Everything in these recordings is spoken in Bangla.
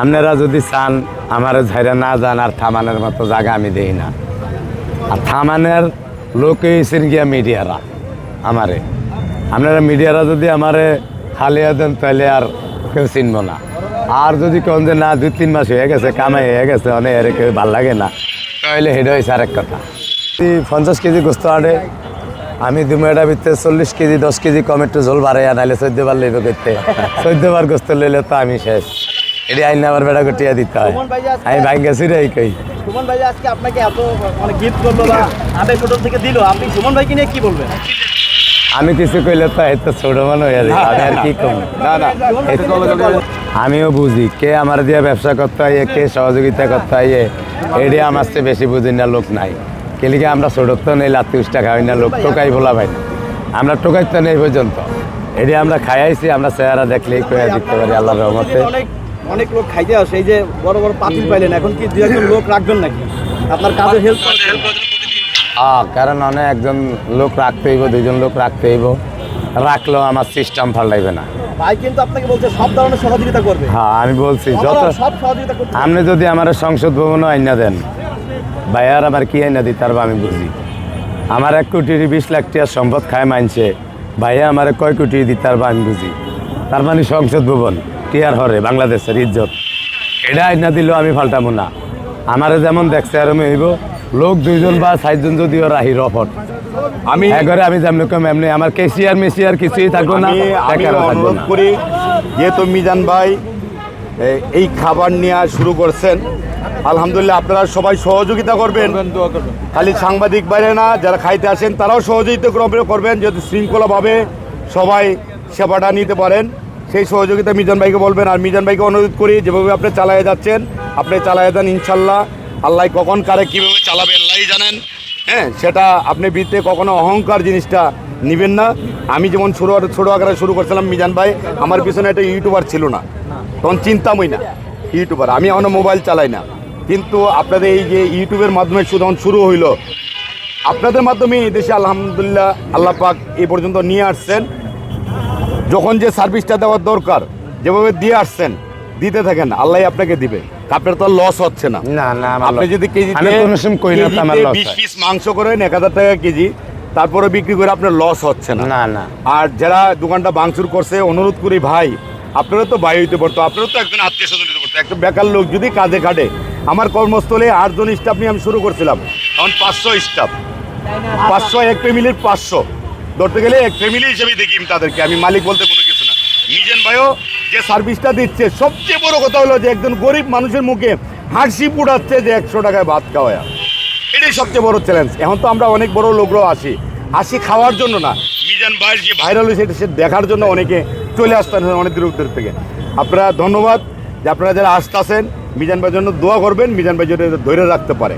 আপনারা যদি চান, আমার ঝাইরা না যান, আর থামানের মতো জায়গা আমি দেই না। আর থামানের লোক হয়েছেন গিয়া মিডিয়ারা, আমারে। আপনারা মিডিয়ারা যদি আমারে হালিয়া দেন, তাহলে আর কেউ চিনব না। আর যদি কোন যে না, দুই, তিন মাস হয়ে গেছে, কামাই হয়ে গেছে অনেক এর কেউ ভালো লাগে না, তাহলে হেডে হয়েছে আরেক কথা। পঞ্চাশ কেজি গোস্ত আড়ে আমি দু মেয়েটার ভিতরে চল্লিশ কেজি, দশ কেজি কম একটু ঝোল বাড়াইয়া, নাইলে চোদ্দ বার লইব করতে চোদ্দ বার গোস্ত লইলে তো আমি শেষ। এটি আইন আবার বেড়া কটিয়া দিতে হয়। আমি কই। সুমন ভাই আজকে আপনাকে এত মানে গিফট করল বা আবেগ হোটেল থেকে দিল। আপনি সুমন ভাইকে নিয়ে কি বলবেন? আমি কিছু কইলে তো এত ছোট মনে হয়ে যায় আমি আর কি কম? না না। আমিও বুঝি কে আমার দিয়ে ব্যবসা করতে হয় কে সহযোগিতা করতে হয় এটি আমার চেয়ে বেশি বুঝি না লোক নাই। কেলিকে আমরা ছোট তো নেই লাত্তি উষ্টা খাই না লোক টোকাই বলা ভাই আমরা টোকাই তো নেই পর্যন্ত। এটি আমরা খাইয়াইছি আমরা চেহারা দেখলেই কয়ে দিতে পারি আল্লাহর রহমতে। অনেক লোক খাইতে আসে এই যে বড় বড় পাতিল পাইলেন এখন কি দু একজন লোক রাখবেন নাকি? আপনার কাজে হেল্প হ্যাঁ কারণ অনেক একজন লোক রাখতে হইব দুইজন লোক রাখতে হইব। রাখলেও আমার সিস্টেম ফাল্টাইবে না। ভাই কিন্তু আপনাকে বলছে সব ধরনের সহযোগিতা করবে। হ্যাঁ আমি বলছি যত সব সহযোগিতা করতে আপনি যদি আমার সংসদ ভবনও আইনা দেন ভাইয়ার আমার কি আইনা দিই তার আমি বুঝি। আমার এক কোটি বিশ লাখ টাকার সম্পদ খায় মানছে ভাইয়া আমার কয় কোটি দিই তার আমি বুঝি। তার মানে সংসদ ভবন। টিয়ার হরে? বাংলাদেশের ইজ্জত। এটা আইনা দিলেও আমি ফাল্টাবো না। আমারে যেমন দেখছে আর হইব। লোক দুইজন বা চারজন যদিও রাহি রফট আমি একবারে আমি যেমন কম এমনি। আমার কেসিয়ার মেসিয়ার কিছুই থাকব না অনুরোধ না। করি যেহেতু মিজান ভাই এই খাবার নেওয়া শুরু করছেন আলহামদুলিল্লাহ আপনারা সবাই সহযোগিতা করবেন। খালি সাংবাদিক বাইরে না যারা খাইতে আসেন তারাও সহযোগিতা করবে- করবেন যেহেতু শৃঙ্খলাভাবে সবাই সেবাটা নিতে পারেন। সেই সহযোগিতা মিজান ভাইকে বলবেন। আর মিজান ভাইকে অনুরোধ করি, যেভাবে আপনি চালায়ে যাচ্ছেন, আপনি চালায়ে যান ইনশাল্লাহ। আল্লাহ কখন কারে কীভাবে চালাবে আল্লাহই জানেন। হ্যাঁ সেটা আপনি বৃত্তে কখনো অহংকার জিনিসটা নেবেন না। আমি যেমন ছোটো ছোটো আকারে শুরু করছিলাম মিজান ভাই, আমার পিছনে একটা ইউটিউবার ছিল না। তখন চিন্তামই না, ইউটিউবার। আমি এখনও মোবাইল চালাই না। কিন্তু আপনাদের এই যে ইউটিউবের মাধ্যমে যখন শুরু হইল, আপনাদের মাধ্যমে এই দেশে আলহামদুলিল্লাহ আল্লাহ পাক এই পর্যন্ত নিয়ে আসছেন। যখন যে সার্ভিসটা দেওয়ার দরকার যেভাবে দিয়ে আসছেন দিতে থাকেন আল্লাহ আপনাকে দিবে। আপনার তো লস হচ্ছে না। না না আপনি যদি loss বিশ পিস মাংস করেন এক হাজার টাকা কেজি তারপরে বিক্রি করে আপনার লস হচ্ছে না। না না। আর যারা দোকানটা ভাঙচুর করছে অনুরোধ করি ভাই আপনারা তো বাই হইতে পারতো আপনারা তো একজন আত্মীয় স্বজন হইতে পারতো। একটা বেকার লোক যদি কাজে খাটে আমার কর্মস্থলে আটজন স্টাফ নিয়ে আমি শুরু করছিলাম। এখন পাঁচশো স্টাফ পাঁচশো এক ফ্যামিলির পাঁচশো। ধরতে গেলে এক ফ্যামিলি হিসেবে দেখি তাদেরকে। আমি মালিক বলতে কোনো কিছু না। মিজেন ভাইও যে সার্ভিসটা দিচ্ছে সবচেয়ে বড় কথা হলো যে একজন গরিব মানুষের মুখে হাসি পুড়াচ্ছে যে একশো টাকায় ভাত খাওয়া এটাই সবচেয়ে বড় চ্যালেঞ্জ এখন তো আমরা অনেক বড় লোকরাও আসি। আসি খাওয়ার জন্য না। মিজান ভাইয়ের যে ভাইরাল হয়েছে এটা সে দেখার জন্য অনেকে চলে আসতেন অনেক দূর দূর থেকে। আপনারা ধন্যবাদ যে আপনারা যারা আসতেছেন মিজান ভাইয়ের জন্য দোয়া করবেন মিজান ভাই যেটা ধরে রাখতে পারে।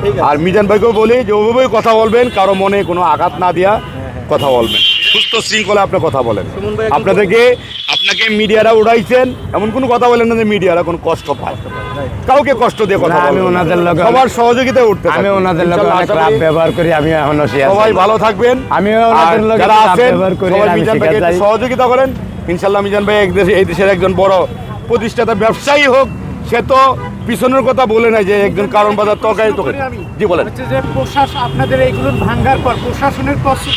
ঠিক আর মিজান ভাইকেও বলি যে ওভাবেই কথা বলবেন কারও মনে কোনো আঘাত না দিয়া। কথা বলবেন। সুস্থ শৃঙ্খলা আপনি কথা বলেন। আপনাদেরকে আপনাকে মিডিয়ারা উড়াইছেন এমন কোনো কথা বলেন না যে মিডিয়ারা কোনো কষ্ট পায়। কাউকে কষ্ট দিয়ে কথা আমি ওনাদের লগে- সবার সহযোগিতায় উঠতে আমি ওনাদের লোক ইনশাআল্লাহ অনেক আশা ব্যবহার করি আমি এখনও সবাই ভালো থাকবেন। আর ওনাদের লগে যারা আছেন সবাই মিজান ভাইকে সহযোগিতা করেন। ইনশাল্লাহ মিজান ভাই এক দেশে এই দেশের একজন বড় প্রতিষ্ঠাতা ব্যবসায়ী হোক সে তো পিছনের কথা বলে নাই যে একজন কারণ বাজার তরকারি তরকারি। জি বলেন। হচ্ছে যে প্রশাসন আপনাদের এইগুলো ভাঙ্গার পর প্রশাসনের থেকে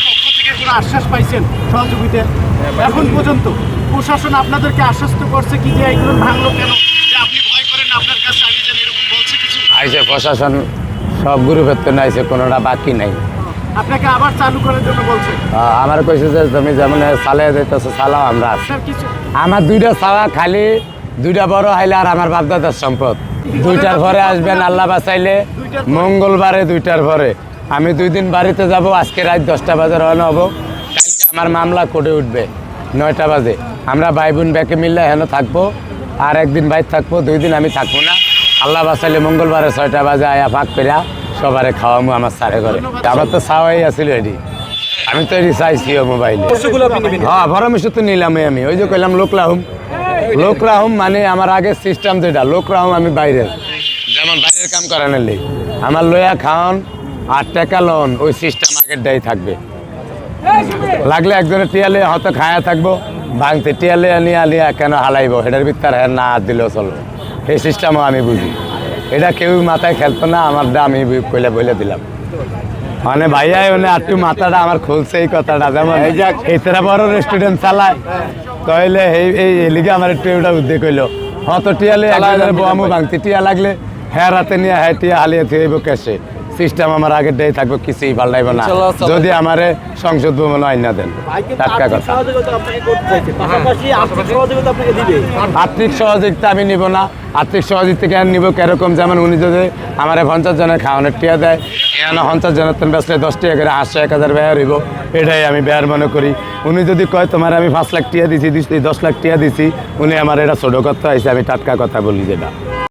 কোনো আশ্বাস পাইছেন সহযোগিতা এখন পর্যন্ত প্রশাসন আপনাদেরকে আশ্বস্ত করছে কি যে এইগুলো ভাঙলো কেন? যে আপনি ভয় করেন আপনার কাছে আমি যেন এরকম বলছে কিছু? আইসে প্রশাসন সব গ্রুপের তো নাইছে কোনোটা বাকি নাই। আপনাকে আবার চালু করার জন্য বলছে? আমার কইছে যে তুমি যেমন চালিয়ে দিতেছো চালাও আমরা। আমার দুইটা চাওয়া খালি দুইটা বড় হাইলে আর আমার বাপদাদার সম্পদ। দুইটার পরে আসবেন আল্লাহ বাঁচাইলে মঙ্গলবারে দুইটার পরে। আমি দুই দিন বাড়িতে যাব, আজকে রাত দশটা বাজে রওনা হব। কালকে আমার মামলা কোর্টে উঠবে, নয়টা বাজে। আমরা ভাই বোন ব্যাকে মিললে হেন থাকব, আর একদিন বাইর থাকব, দুই দিন আমি থাকব না। আল্লাহ বাঁচাইলে মঙ্গলবারে ছয়টা বাজে আয়া ফাঁক করিয়া সবারে খাওয়ামু আমার সারে করে আমার তো চাওয়াই আছিল এডি। আমি তো এডি চাইছিও মোবাইলে। হ্যাঁ পরামর্শ তো নিলামই আমি। ওই যে কইলাম, লোক লাহুম মানে আমার আগে সিস্টেম যেটা, লোক রাহুম আমি বাইরের। যেমন বাইরের কাম করানোর লেগে। আমার লয়া খাওয়ান আর টাকা লোন ওই সিস্টেম আগের ডাই থাকবে। লাগলে একজনের টিয়ালে হয়তো খায়া থাকব। ভাঙতে টিয়ালে নিয়ে আলিয়া কেন হালাইব? হেডার ভিতর হ্যাঁ না দিলেও চলবে। এই সিস্টেমও আমি বুঝি। এটা কেউ মাথায় খেলতো না আমারটা আমি কইলে বলে দিলাম। মানে ভাইয়া মানে একটু মাথাটা আমার খুলছে এই কথাটা যেমন এই যে এতটা বড় রেস্টুরেন্ট চালায় তাহলে এই এই এলিগে আমার একটু ওটা উদ্যোগ হইল হত টিয়ালে একজনের বোয়ামু ভাঙতি টিয়া লাগলে হ্যাঁ রাতে নিয়ে হ্যাঁ টিয়া হালিয়ে থইব ক্যাশে সিস্টেম আমার আগের ডে থাকব কিছুই পাল্টাইব না। যদি আমারে সংসদ ভবন আইনা দেন ভাই টাটকা কথা। পাশাপাশি আর্থিক সহযোগিতা আপনাকে দিবে। আর্থিক সহযোগিতা আমি নিব না। আর্থিক সহযোগিতা কেন নিব? কেরকম যেমন উনি যদি আমার পঞ্চাশ জনের খাওয়ানোর টিয়া দেয় এখানে পঞ্চাশ জনের তেন বেসলে দশ টাকা করে আটশো এক হাজার ব্যয় হইব? এটাই আমি ব্যয়ের মনে করি। উনি যদি কয় তোমার আমি পাঁচ লাখ টিয়া দিছি দিছি, দশ লাখ টিয়া দিছি উনি আমার এটা ছোটো কথা হয়েছে আমি টাটকা কথা বলি যেটা।